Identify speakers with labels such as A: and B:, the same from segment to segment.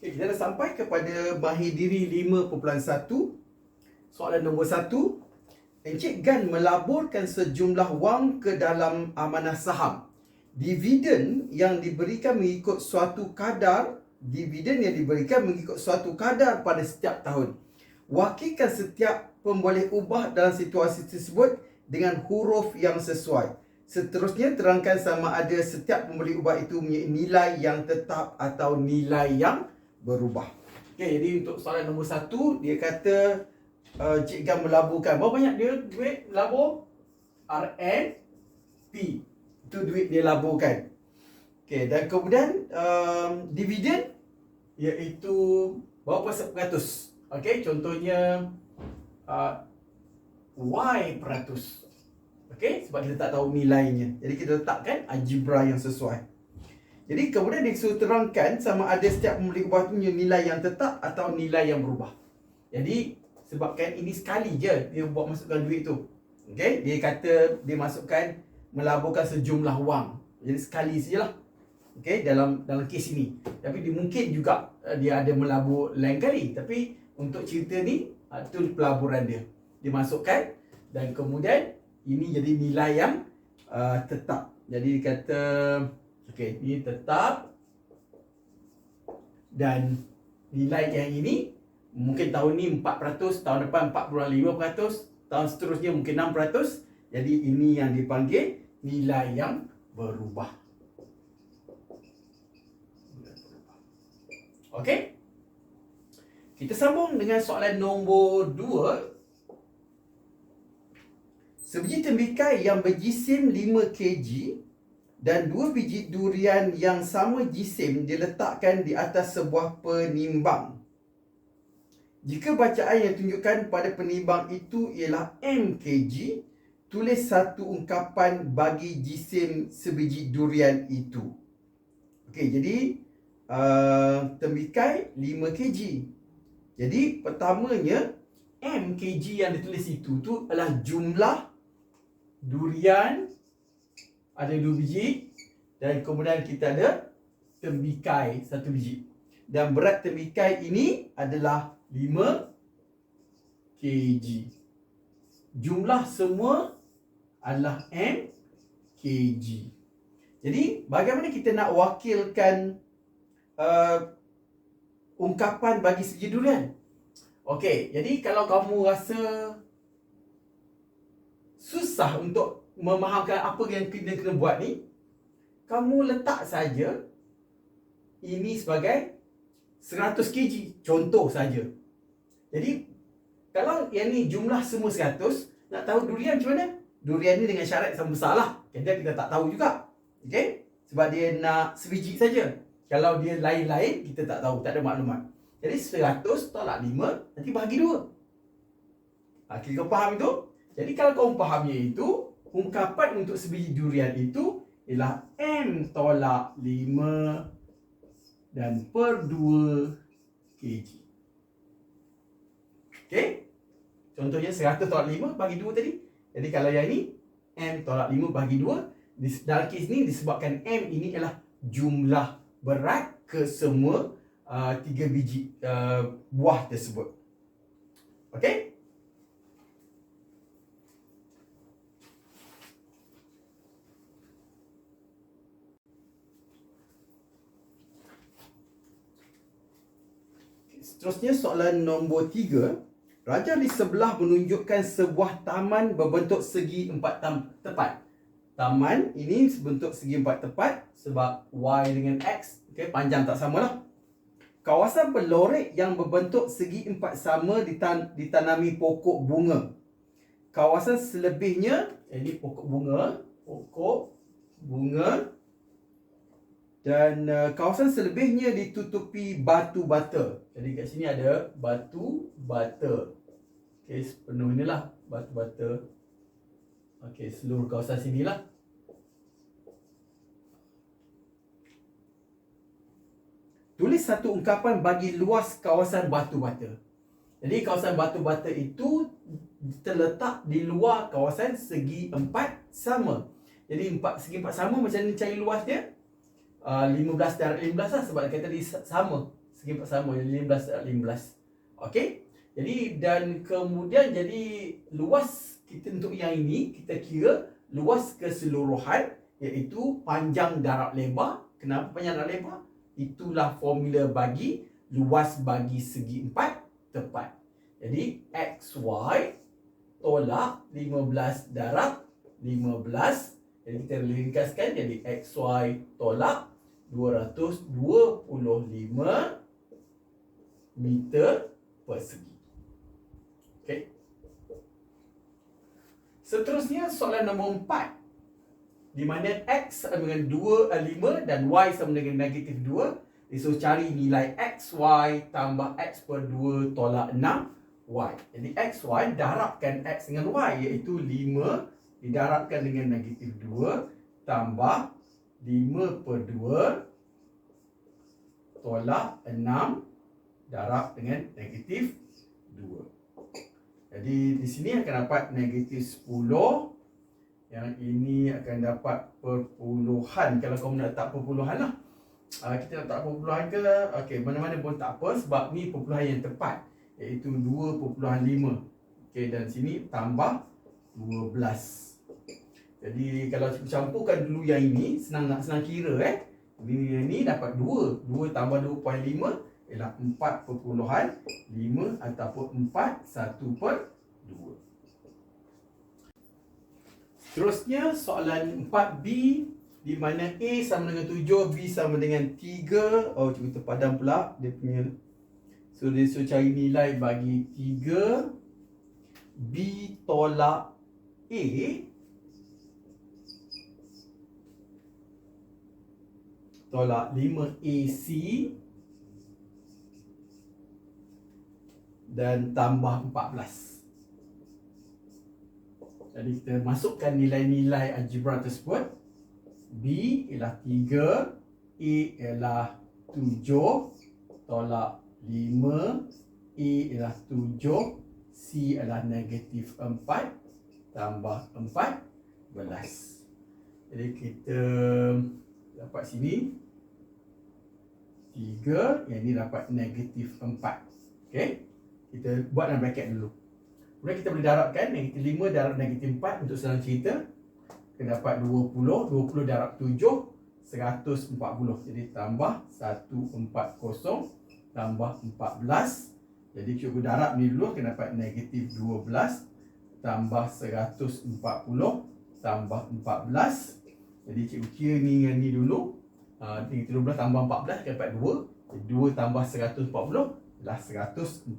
A: Okay, kita dah sampai kepada mahir diri 5.1 Soalan nombor 1 Encik Gan melaburkan sejumlah wang ke dalam amanah saham. Dividen yang diberikan mengikut suatu kadar Dividen yang diberikan mengikut suatu kadar pada setiap tahun. Wakilkan setiap pemboleh ubah dalam situasi tersebut dengan huruf yang sesuai. Seterusnya terangkan sama ada setiap pembeli ubah itu punya nilai yang tetap atau nilai yang berubah. Okay, jadi untuk soalan nombor satu, dia kata uh, Cik Gam melaburkan. Berapa banyak dia duit labur? RNP. Itu duit dia laburkan. Okay, dan kemudian um, dividen iaitu berapa peratus? Okay, contohnya uh, Y peratus. Okay, sebab kita tak tahu nilainya. Jadi kita letakkan algebra yang sesuai. Jadi kemudian dia suruh terangkan sama ada setiap pembeli ubah tu nilai yang tetap atau nilai yang berubah. Jadi sebabkan ini sekali je dia buat masukkan duit tu. Okay, dia kata dia masukkan melaburkan sejumlah wang. Jadi sekali sajalah. Okay, dalam dalam kes ini. Tapi dia mungkin juga uh, dia ada melabur lain kali. Tapi untuk cerita ni, itu uh, pelaburan dia. Dia masukkan dan kemudian ini jadi nilai yang uh, tetap. Jadi dia kata Okey, ini tetap dan nilai yang ini mungkin tahun ni 4%, tahun depan 4.5%, tahun seterusnya mungkin 6%. Jadi ini yang dipanggil nilai yang berubah. Okey. Kita sambung dengan soalan nombor 2. Sebiji tembikai yang berjisim 5 kg dan dua biji durian yang sama jisim diletakkan di atas sebuah penimbang. Jika bacaan yang tunjukkan pada penimbang itu ialah mkg, tulis satu ungkapan bagi jisim sebiji durian itu. Okey, jadi uh, tembikai 5 kg. Jadi pertamanya mkg yang ditulis itu tu adalah jumlah durian ada dua biji dan kemudian kita ada tembikai satu biji. Dan berat tembikai ini adalah 5 kg. Jumlah semua adalah m kg. Jadi bagaimana kita nak wakilkan uh, ungkapan bagi segi durian? Okey, jadi kalau kamu rasa susah untuk memahamkan apa yang kita kena buat ni kamu letak saja ini sebagai 100 kg contoh saja. Jadi kalau yang ni jumlah semua 100 nak tahu durian macam mana? Durian ni dengan syarat sama besar lah. Kita, kita tak tahu juga. Okay? sebab dia nak sebiji saja. Kalau dia lain-lain kita tak tahu. Tak ada maklumat. Jadi 100 tolak 5 nanti bahagi 2 ha, kita faham itu? Jadi kalau kau fahamnya itu ungkapan untuk sebiji durian itu ialah M tolak 5 dan per 2 kg. Okey? Contohnya 100 tolak 5 bagi 2 tadi. Jadi kalau yang ini M tolak 5 bagi 2, dalam kes ni disebabkan M ini ialah jumlah berat ke semua uh, tiga biji uh, buah tersebut. Okey? Seterusnya soalan nombor tiga. Raja di sebelah menunjukkan sebuah taman berbentuk segi empat tam tepat. Taman ini berbentuk segi empat tepat sebab Y dengan X okay, panjang tak sama lah. Kawasan pelorek yang berbentuk segi empat sama ditan ditanami pokok bunga. Kawasan selebihnya, ini pokok bunga, pokok bunga dan uh, kawasan selebihnya ditutupi batu bata. Jadi kat sini ada batu bata. Okey, sepenuh inilah batu bata. Okey, seluruh kawasan sinilah. Tulis satu ungkapan bagi luas kawasan batu bata. Jadi kawasan batu bata itu terletak di luar kawasan segi empat sama. Jadi empat segi empat sama macam ni cari luas dia? 15 ah, darab 15 lah sebab kata tadi sama Segi sama 15 darab 15. Okey. Jadi dan kemudian jadi luas kita untuk yang ini kita kira luas keseluruhan iaitu panjang darab lebar. Kenapa panjang darab lebar? Itulah formula bagi luas bagi segi empat tepat. Jadi XY tolak 15 darab 15 jadi kita ringkaskan jadi XY tolak 225 meter persegi. Okey. Seterusnya soalan nombor 4 di mana X sama dengan 2, 5 dan Y sama dengan negatif 2 So cari nilai XY tambah X per 2 tolak 6 Y Jadi XY darabkan X dengan Y iaitu 5 didarabkan dengan negatif 2 tambah 5 per 2 tolak 6 darab dengan negatif 2. Jadi di sini akan dapat negatif 10 yang ini akan dapat perpuluhan kalau kau nak tak perpuluhan lah. Uh, kita nak tak perpuluhan ke okey mana-mana pun tak apa sebab ni perpuluhan yang tepat iaitu 2.5. Okey dan sini tambah 12. Jadi kalau campurkan dulu yang ini senang nak senang kira eh. Ini yang ini dapat 2. 2 tambah 2.5 ialah 4.5 ataupun 4 1 per 2. Seterusnya soalan 4B di mana A sama dengan 7, B sama dengan 3. Oh, cuba kita padam pula dia punya. So, dia suruh cari nilai bagi 3. B tolak A. tolak 5AC dan tambah 14. Jadi kita masukkan nilai-nilai algebra tersebut. B ialah 3, A ialah 7, tolak 5, A ialah 7, C ialah negatif 4, tambah 14. Jadi kita dapat sini. 3 yang ni dapat negatif 4 ok kita buat dalam bracket dulu. Kemudian kita boleh darabkan negatif 5 darab negatif 4 untuk senang cerita. Kita dapat 20 20 darab 7 140 jadi tambah 140 tambah 14 jadi cuba darab ni dulu kita dapat negatif 12 tambah 140 tambah 14 jadi cikgu kira ni dengan ni dulu uh, 13 tambah 14 dapat 2 2 tambah 140 adalah 142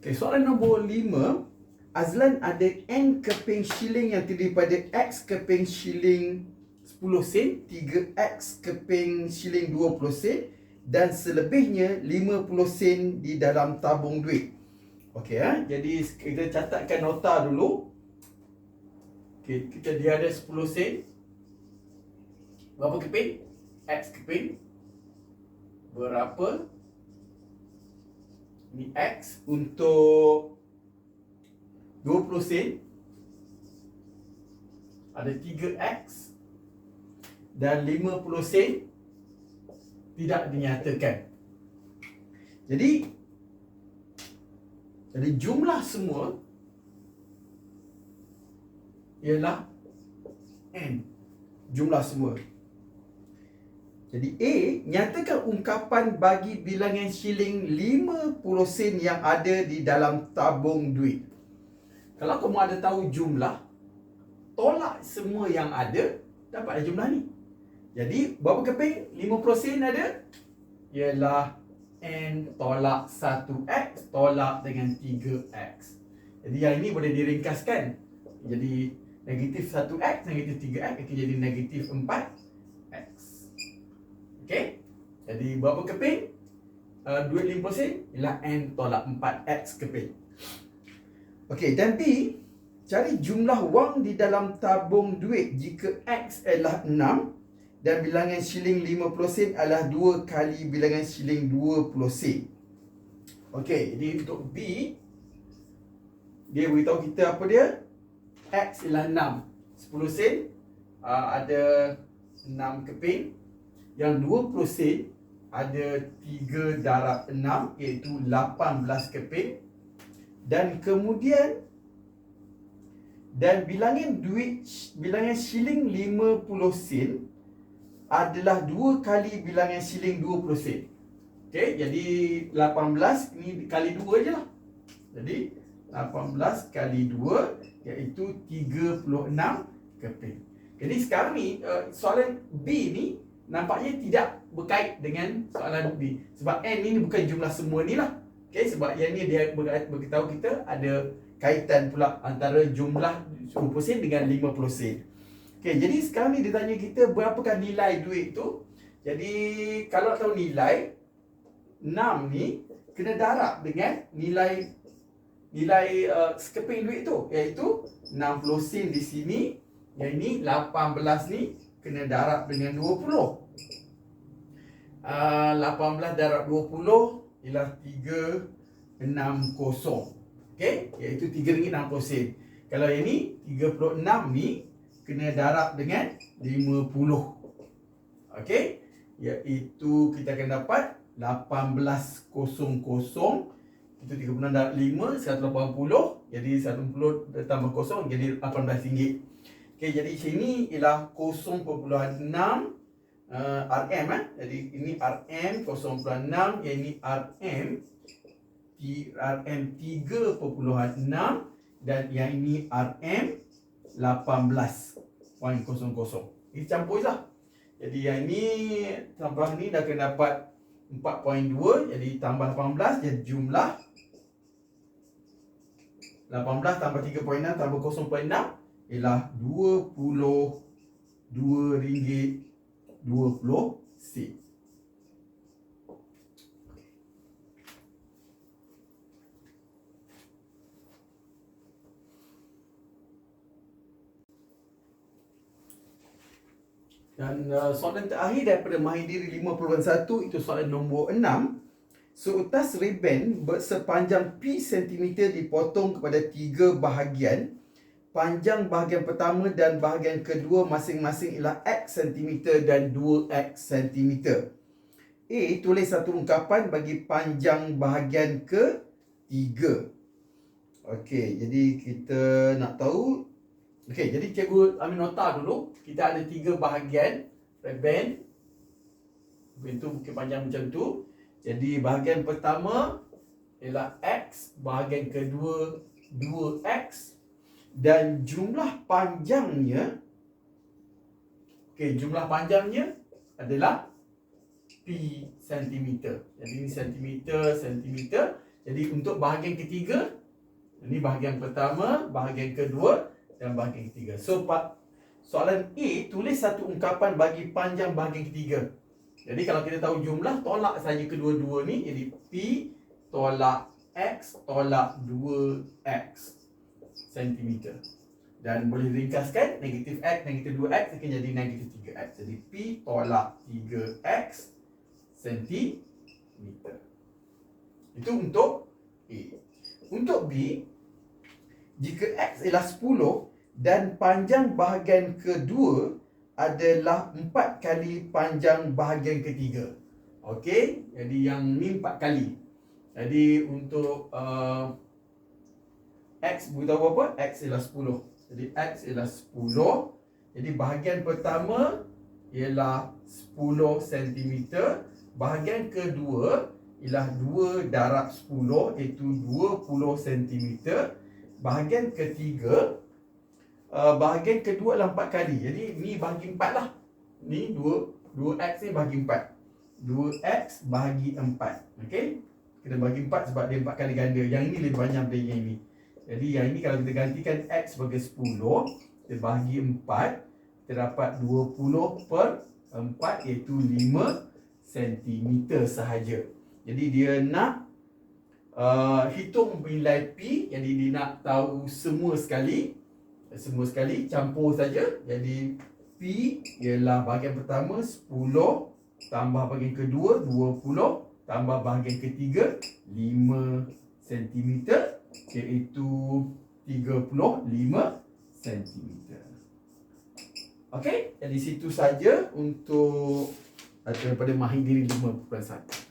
A: Okay, soalan nombor 5 Azlan ada N keping shilling yang terdiri pada X keping shilling 10 sen 3X keping shilling 20 sen dan selebihnya 50 sen di dalam tabung duit. Okey ha? jadi kita catatkan nota dulu. Okay, kita dia ada 10 sen. Berapa keping? X keping. Berapa? Ni X untuk 20 sen ada 3x dan 50 sen tidak dinyatakan. Jadi jadi jumlah semua ialah n jumlah semua. Jadi A nyatakan ungkapan bagi bilangan shilling 50 sen yang ada di dalam tabung duit. Kalau kamu ada tahu jumlah, tolak semua yang ada, dapat jumlah ni. Jadi, berapa keping? 50% ada? Ialah N tolak 1X tolak dengan 3X. Jadi, yang ini boleh diringkaskan. Jadi, negatif 1X, negatif 3X akan jadi negatif 4X. Okey? Jadi, berapa keping? Uh, duit 50% ialah N tolak 4X keping. Okey, dan B cari jumlah wang di dalam tabung duit jika X adalah 6, dan bilangan shilling 50 sen adalah 2 kali bilangan shilling 20 sen. Okey, jadi untuk B dia beritahu kita apa dia? X ialah 6. 10 sen uh, ada 6 keping. Yang 20 sen ada 3 darab 6 iaitu 18 keping. Dan kemudian dan bilangan duit bilangan shilling 50 sen adalah dua kali bilangan shilling 20 sen. Okey, jadi 18 ni kali 2 je lah. Jadi 18 kali 2 iaitu 36 keping. Jadi sekarang ni uh, soalan B ni nampaknya tidak berkait dengan soalan B. Sebab N ni bukan jumlah semua ni lah. Okay, sebab yang ni dia beritahu kita ada kaitan pula antara jumlah 20% dengan 50%. Okay, jadi sekarang ni dia tanya kita berapakah nilai duit tu. Jadi kalau tahu nilai 6 ni kena darab dengan nilai nilai uh, sekeping duit tu iaitu 60 sen di sini yang ini 18 ni kena darab dengan 20. Uh, 18 darab 20 ialah 360. Okey, iaitu RM3.60 sen. Kalau yang ni 36 ni kena darab dengan 50. Okey, iaitu kita akan dapat 1800 itu 36 darab 5 180 jadi 180 tambah kosong jadi RM18. Okey, jadi sini ialah 0.6 uh, RM eh. Jadi ini RM 0.6 yang ini RM RM 3.6 dan yang ini RM 18.00. Ini campur lah. Jadi yang ini tambah ni dah kena dapat 4.2 jadi tambah 18 jadi jumlah 18 tambah 3.6 tambah 0.6 ialah 22 ringgit 20 sen. Dan uh, soalan terakhir daripada Mahidiri 51 itu soalan nombor 6. Seutas ribbon bersepanjang P cm dipotong kepada tiga bahagian panjang bahagian pertama dan bahagian kedua masing-masing ialah X cm dan 2X cm. A tulis satu ungkapan bagi panjang bahagian ketiga. Okey, jadi kita nak tahu Okey, jadi cikgu ambil nota dulu. Kita ada tiga bahagian red band. Tu mungkin panjang macam tu. Jadi bahagian pertama ialah X, bahagian kedua 2X dan jumlah panjangnya okey jumlah panjangnya adalah p sentimeter. Jadi ini sentimeter, sentimeter. Jadi untuk bahagian ketiga ini bahagian pertama, bahagian kedua dan bahagian ketiga. So soalan A tulis satu ungkapan bagi panjang bahagian ketiga. Jadi kalau kita tahu jumlah tolak saja kedua-dua ni jadi P tolak X tolak 2X cm. Dan boleh ringkaskan negatif X, negatif 2X akan jadi negatif 3X. Jadi P tolak 3X cm. Itu untuk A. Untuk B, jika X ialah 10 dan panjang bahagian kedua adalah 4 kali panjang bahagian ketiga. Okey, jadi yang ni 4 kali. Jadi untuk uh, X beritahu apa? X ialah 10. Jadi X ialah 10. Jadi bahagian pertama ialah 10 cm. Bahagian kedua ialah 2 darab 10 iaitu 20 cm. Bahagian ketiga uh, bahagian kedua adalah 4 kali. Jadi ni bahagi 4 lah. Ni 2 2x ni bahagi 4. 2x bahagi 4. Okey? Kita bahagi 4 sebab dia 4 kali ganda. Yang ini lebih banyak dari yang ini. Jadi yang ini kalau kita gantikan X sebagai 10 Kita bahagi 4 Kita dapat 20 per 4 iaitu 5 cm sahaja. Jadi dia nak uh, hitung nilai P Jadi dia nak tahu semua sekali Semua sekali campur saja. Jadi P ialah bahagian pertama 10 tambah bahagian kedua 20 tambah bahagian ketiga 5 cm iaitu 35 cm. Okey, jadi situ saja untuk daripada mahir diri 5.1.